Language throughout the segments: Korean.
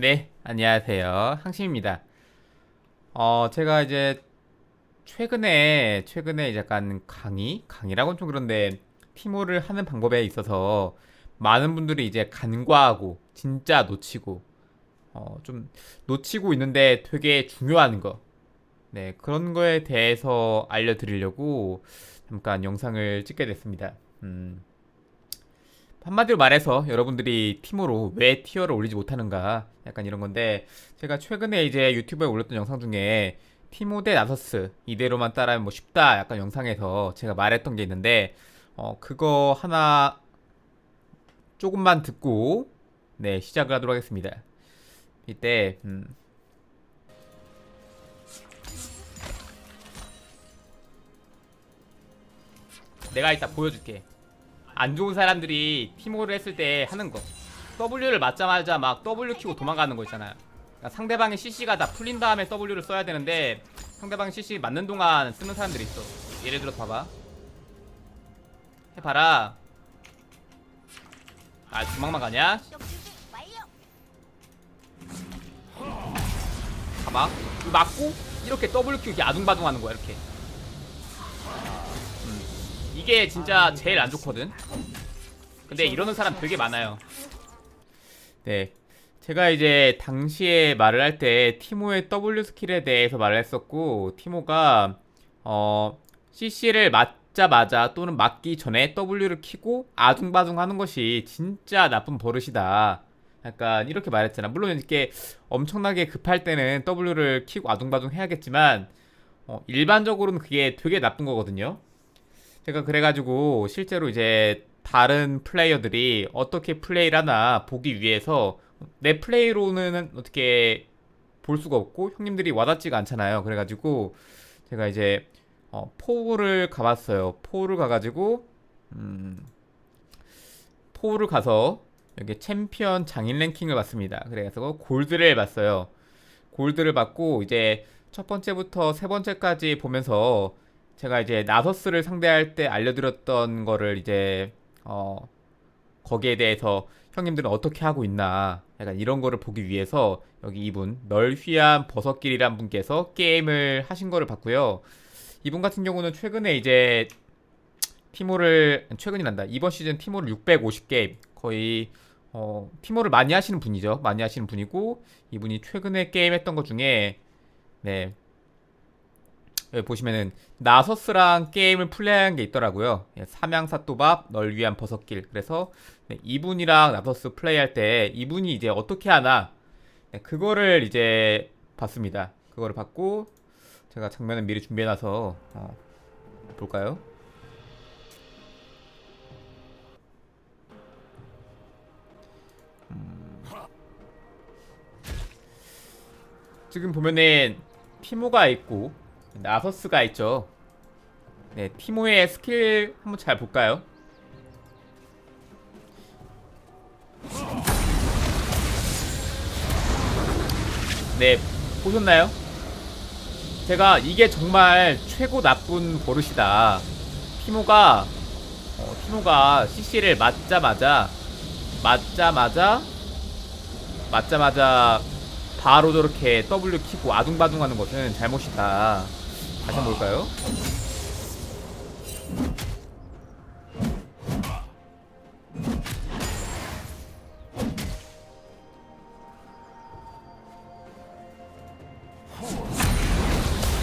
네, 안녕하세요. 항심입니다. 어, 제가 이제 최근에, 최근에 약간 강의? 강의라고는 좀 그런데, 티모를 하는 방법에 있어서 많은 분들이 이제 간과하고, 진짜 놓치고, 어, 좀 놓치고 있는데 되게 중요한 거. 네, 그런 거에 대해서 알려드리려고 잠깐 영상을 찍게 됐습니다. 음. 한마디로 말해서 여러분들이 팀으로 왜 티어를 올리지 못하는가 약간 이런 건데 제가 최근에 이제 유튜브에 올렸던 영상 중에 티모 대 나서스 이대로만 따라하면 뭐 쉽다 약간 영상에서 제가 말했던 게 있는데 어 그거 하나 조금만 듣고 네 시작을 하도록 하겠습니다. 이때 음. 내가 이따 보여줄게 안 좋은 사람들이 티모를 했을 때 하는 거. W를 맞자마자 막 W 키고 도망가는 거 있잖아요. 그러니까 상대방의 CC가 다 풀린 다음에 W를 써야 되는데 상대방의 CC 맞는 동안 쓰는 사람들이 있어. 예를 들어 봐봐. 해봐라. 아 주먹만 가냐? 봐봐. 맞고 이렇게 W 이렇게 아둥바둥 하는 거야 이렇게 이게 진짜 제일 안 좋거든. 근데 이러는 사람 되게 많아요. 네. 제가 이제 당시에 말을 할 때 티모의 W 스킬에 대해서 말을 했었고 티모가 어 CC를 맞자마자 또는 맞기 전에 W를 키고 아둥바둥 하는 것이 진짜 나쁜 버릇이다. 약간 이렇게 말했잖아. 물론 이렇게 엄청나게 급할 때는 W를 키고 아둥바둥 해야겠지만 어, 일반적으로는 그게 되게 나쁜 거거든요. 제가 그래가지고 실제로 이제 다른 플레이어들이 어떻게 플레이를 하나 보기 위해서 내 플레이로는 어떻게 볼 수가 없고 형님들이 와닿지가 않잖아요. 그래가지고 제가 이제 어, 포우를 가봤어요. 포우를 가가지고 음, 포우를 가서 여기 챔피언 장인 랭킹을 봤습니다. 그래서 골드를 봤어요. 골드를 받고 이제 첫 번째부터 세 번째까지 보면서 제가 이제 나서스를 상대할 때 알려드렸던 거를 이제 어 거기에 대해서 형님들은 어떻게 하고 있나 약간 이런 거를 보기 위해서 여기 이분 널휘한 버섯길이란 분께서 게임을 하신 거를 봤고요. 이분 같은 경우는 최근에 이제 티모를 최근이 난다. 이번 시즌 티모를 650게임 거의 어 티모를 많이 하시는 분이죠. 많이 하시는 분이고 이분이 최근에 게임했던 것 중에 네 보시면은 나서스랑 게임을 플레이한 게 있더라고요. 예, 삼양사또밥 널 위한 버섯길. 그래서 네, 이분이랑 나서스 플레이할 때 이분이 이제 어떻게 하나 네, 그거를 이제 봤습니다. 그거를 봤고 제가 장면을 미리 준비해놔서 어, 볼까요? 음. 지금 보면은 티모가 있고 나서스가 있죠. 네, 티모의 스킬 한번 잘 볼까요? 네, 보셨나요? 제가 이게 정말 최고 나쁜 버릇이다. 티모가 어, 티모가 CC를 맞자마자 맞자마자 맞자마자 바로 저렇게 W 키고 아둥바둥 하는 것은 잘못이다. 다시 한번 볼까요?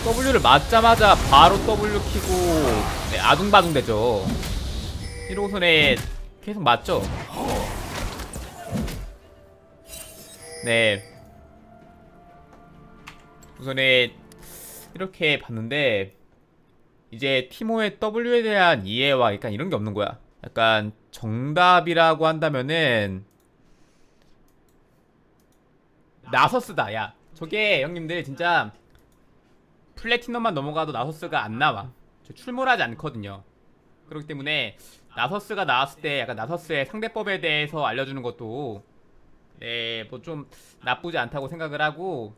W를 맞자마자 바로 W 키고 네, 아둥바둥 되죠. 1호선에 계속 맞죠? 네. 우선에 이렇게 봤는데 이제 티모의 W에 대한 이해와 약간 이런 게 없는 거야. 약간 정답이라고 한다면은 나서스다. 야, 저게 형님들 진짜 플래티넘만 넘어가도 나서스가 안 나와. 저 출몰하지 않거든요. 그렇기 때문에 나서스가 나왔을 때 약간 나서스의 상대법에 대해서 알려주는 것도 네, 뭐 좀 나쁘지 않다고 생각을 하고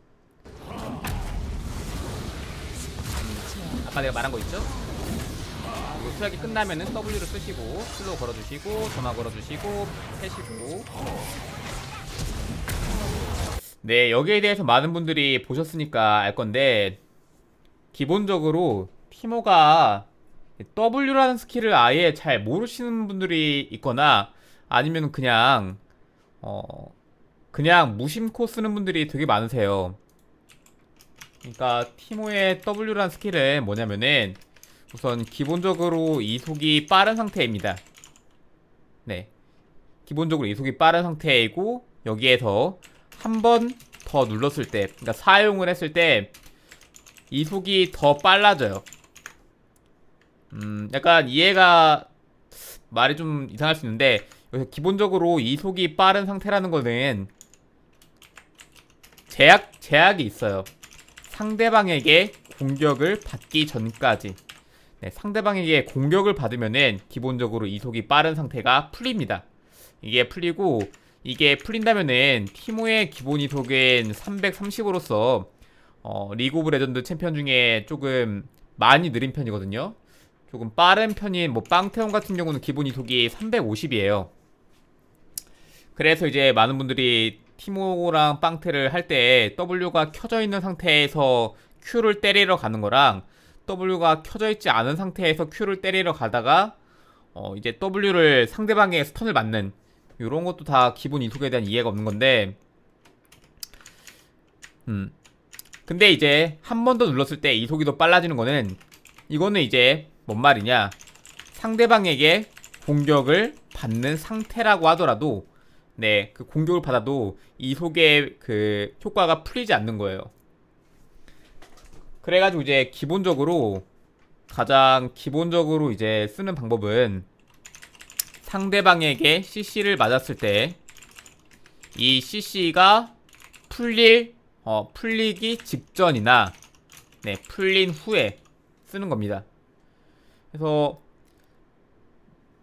아까 내가 말한 거 있죠? 이거 수약이 끝나면은 W를 쓰시고 슬로우 걸어주시고 점화 걸어주시고 패시고 네, 여기에 대해서 많은 분들이 보셨으니까 알 건데, 기본적으로 티모가 W라는 스킬을 아예 잘 모르시는 분들이 있거나, 아니면 그냥, 어, 그냥 무심코 쓰는 분들이 되게 많으세요. 그러니까 티모의 W라는 스킬은 뭐냐면은, 우선 기본적으로 이속이 빠른 상태입니다. 네. 기본적으로 이속이 빠른 상태이고, 여기에서 한 번 더 눌렀을 때, 그러니까 사용을 했을 때 이속이 더 빨라져요. 음, 약간 이해가 말이 좀 이상할 수 있는데 여기서 기본적으로 이속이 빠른 상태라는 거는 제약 제약이 있어요. 상대방에게 공격을 받기 전까지. 네, 상대방에게 공격을 받으면은 기본적으로 이속이 빠른 상태가 풀립니다. 이게 풀리고 이게 풀린다면은 티모의 기본 이속은 330으로서 어, 리그 오브 레전드 챔피언 중에 조금 많이 느린 편이거든요. 조금 빠른 편인 뭐 빵테온 같은 경우는 기본 이속이 350이에요. 그래서 이제 많은 분들이 티모랑 빵테를 할 때 W가 켜져 있는 상태에서 Q를 때리러 가는 거랑 W가 켜져 있지 않은 상태에서 Q를 때리러 가다가 어 이제 W를 상대방의 스턴을 맞는 이런 것도 다 기본 이속에 대한 이해가 없는 건데 음. 근데 이제 한 번 더 눌렀을 때 이속이 더 빨라지는 거는 이거는 이제 뭔 말이냐? 상대방에게 공격을 받는 상태라고 하더라도 네 그 공격을 받아도 이속의 그 효과가 풀리지 않는 거예요 그래가지고 이제 기본적으로 가장 기본적으로 이제 쓰는 방법은 상대방에게 CC를 맞았을 때 이 CC가 풀릴 어, 풀리기 직전이나 네, 풀린 후에 쓰는 겁니다. 그래서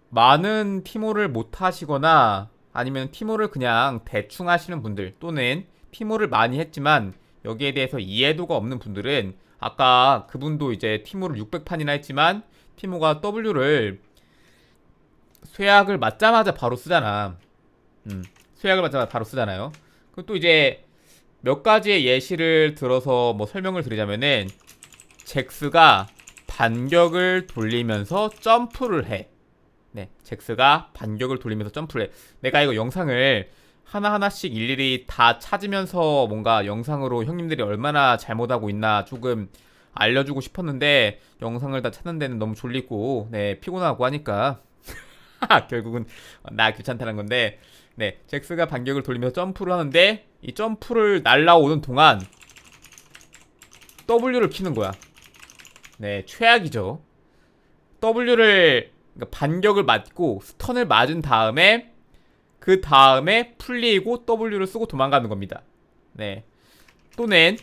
많은 티모를 못 하시거나 아니면 티모를 그냥 대충 하시는 분들 또는 티모를 많이 했지만 여기에 대해서 이해도가 없는 분들은 아까 그분도 이제 티모를 600판이나 했지만 티모가 W를 쇠약을 맞자마자 바로 쓰잖아. 음, 쇠약을 맞자마자 바로 쓰잖아요. 그리고 또 이제 몇 가지의 예시를 들어서 뭐 설명을 드리자면은 잭스가 반격을 돌리면서 점프를 해. 네, 잭스가 반격을 돌리면서 점프를 해. 내가 이거 영상을 하나하나씩 일일이 다 찾으면서 뭔가 영상으로 형님들이 얼마나 잘못하고 있나 조금 알려주고 싶었는데 영상을 다 찾는 데는 너무 졸리고 네 피곤하고 하니까 결국은 나 귀찮다는 건데 네 잭스가 반격을 돌리면서 점프를 하는데 이 점프를 날라오는 동안 W를 키는 거야 네 최악이죠 W를 그러니까 반격을 맞고 스턴을 맞은 다음에 그 다음에 풀리고 W를 쓰고 도망가는 겁니다. 네. 또는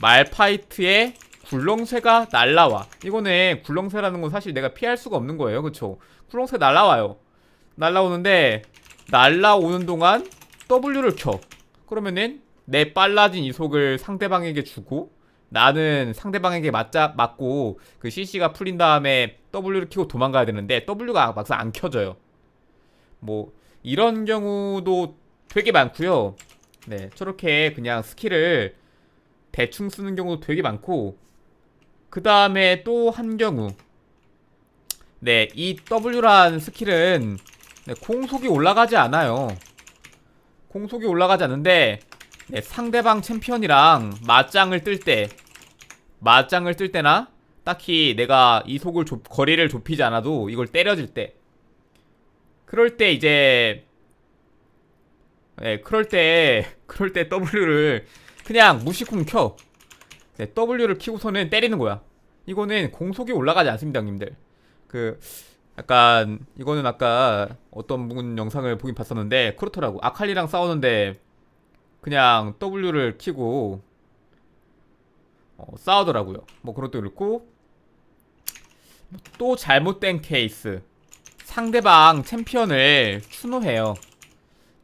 말파이트의 굴렁쇠가 날라와. 이거는 굴렁쇠라는 건 사실 내가 피할 수가 없는 거예요. 그쵸? 굴렁쇠 날라와요. 날라오는데 날라오는 동안 W를 켜. 그러면은 내 빨라진 이속을 상대방에게 주고 나는 상대방에게 맞자 맞고 그 CC가 풀린 다음에 W를 키고 도망가야 되는데 W가 막상 안 켜져요. 뭐 이런 경우도 되게 많고요. 네 저렇게 그냥 스킬을 대충 쓰는 경우도 되게 많고. 그 다음에 또 한 경우. 네, 이 W란 스킬은 네, 공속이 올라가지 않아요. 공속이 올라가지 않는데 네, 상대방 챔피언이랑 맞짱을 뜰 때, 맞짱을 뜰 때나 딱히 내가 이 속을 좁, 거리를 좁히지 않아도 이걸 때려질 때, 그럴 때 이제 네, 그럴 때 그럴 때 W를 그냥 무시쿵 켜. 네, W를 키고서는 때리는 거야. 이거는 공속이 올라가지 않습니다, 형님들. 그 약간 이거는 아까 어떤 분 영상을 보긴 봤었는데 그렇더라고. 아칼리랑 싸우는데 그냥 W를 키고 어, 싸우더라고요. 뭐 그것도 그렇고 또 잘못된 케이스. 상대방 챔피언을 추노해요.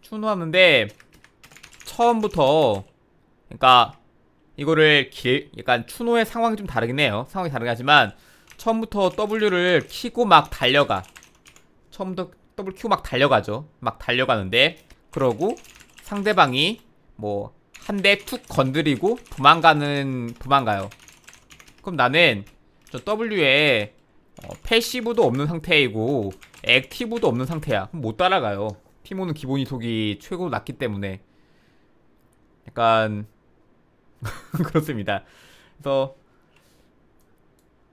추노하는데 처음부터 그러니까 이거를 길 약간 추노의 상황이 좀 다르긴 해요. 상황이 다르긴 하지만 처음부터 W를 키고 막 달려가. 처음부터 W 키고 막 달려가죠. 막 달려가는데 그러고 상대방이 뭐 한 대 툭 건드리고 도망가는 도망가요. 그럼 나는 저 W에 어, 패시브도 없는 상태이고 액티브도 없는 상태야. 그럼 못 따라가요. 티모는 기본 이속이 최고 낮기 때문에 약간 그렇습니다. 그래서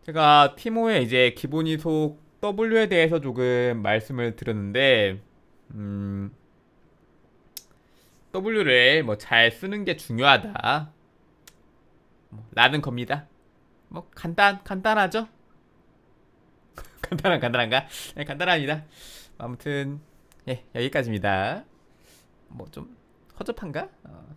제가 티모의 이제 기본 이속 W에 대해서 조금 말씀을 드렸는데 음 W를 뭐 잘 쓰는 게 중요하다. 뭐, 라는 겁니다. 뭐 간단 간단하죠? 간단한 간단한가? 네, 간단합니다. 아무튼 예 여기까지입니다. 뭐 좀 허접한가? 어,